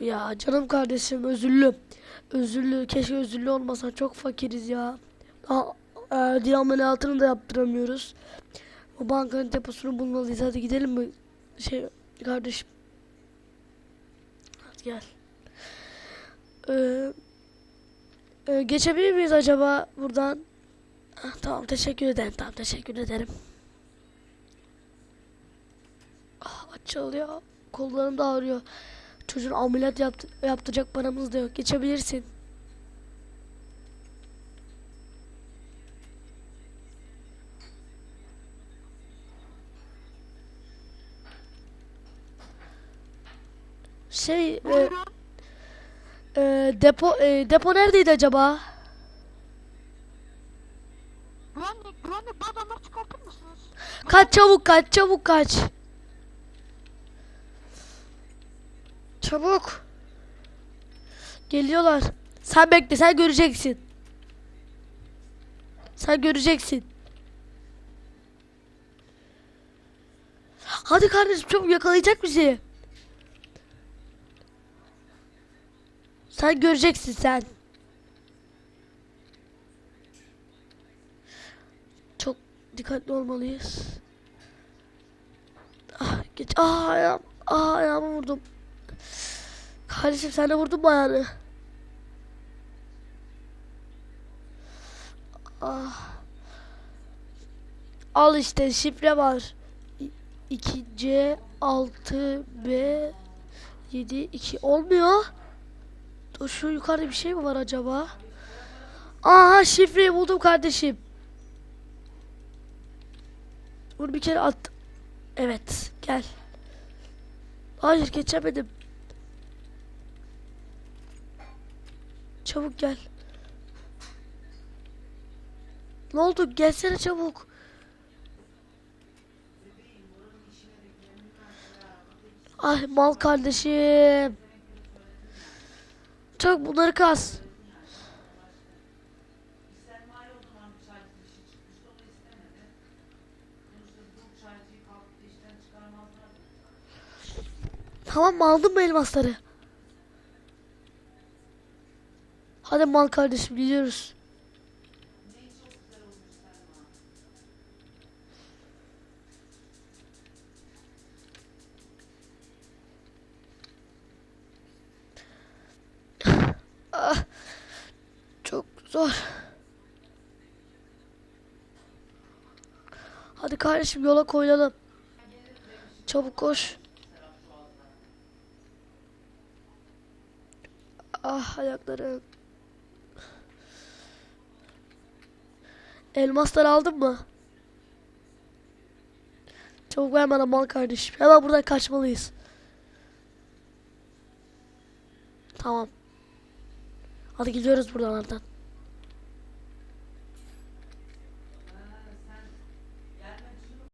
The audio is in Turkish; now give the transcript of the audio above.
Ya canım kardeşim özürlü. Özürlü. Keşke özürlü olmasa. Çok fakiriz ya. Daha e, dil ameliyatını da yaptıramıyoruz. Bu bankanın deposunu bulmalıyız. Hadi gidelim mi? Şey kardeşim. Hadi gel. Ee, e, geçebilir miyiz acaba buradan? Ah, tamam teşekkür ederim. Tamam teşekkür ederim. Ah, açılıyor. Kollarım da ağrıyor. Çocuğun ameliyat yaptı, yaptıracak paramız da yok. Geçebilirsin. Şey, e, e, depo e, depo neredeydi acaba? Güvenlik, güvenlik bu adamları çıkartır mısınız? Kaç çabuk kaç çabuk kaç. Çabuk. Geliyorlar. Sen bekle sen göreceksin. Sen göreceksin. Hadi kardeşim çabuk yakalayacak bizi. Sen göreceksin sen. Çok dikkatli olmalıyız. Ah, geç. Ah ayağım. Ah ayağımı vurdum. Kardeşim sen de vurdun mu ayağını? Ah. Al işte şifre var. 2C 6 B 7 2 olmuyor. Dur şu yukarıda bir şey mi var acaba? Aha şifreyi buldum kardeşim. Bunu bir kere at. Evet gel. Hayır geçemedim. Çabuk gel. Ne oldu? Gelsene çabuk. Ay mal kardeşim. Çabuk bunları kas. Tamam mı aldın mı elmasları? Hadi mal kardeşim gidiyoruz. Ah, çok zor. Hadi kardeşim yola koyulalım. Çabuk koş. Ah ayaklarım. Elmasları aldın mı? Çabuk ver bana mal kardeşim. Hemen buradan kaçmalıyız. Tamam. Hadi gidiyoruz buradan oradan.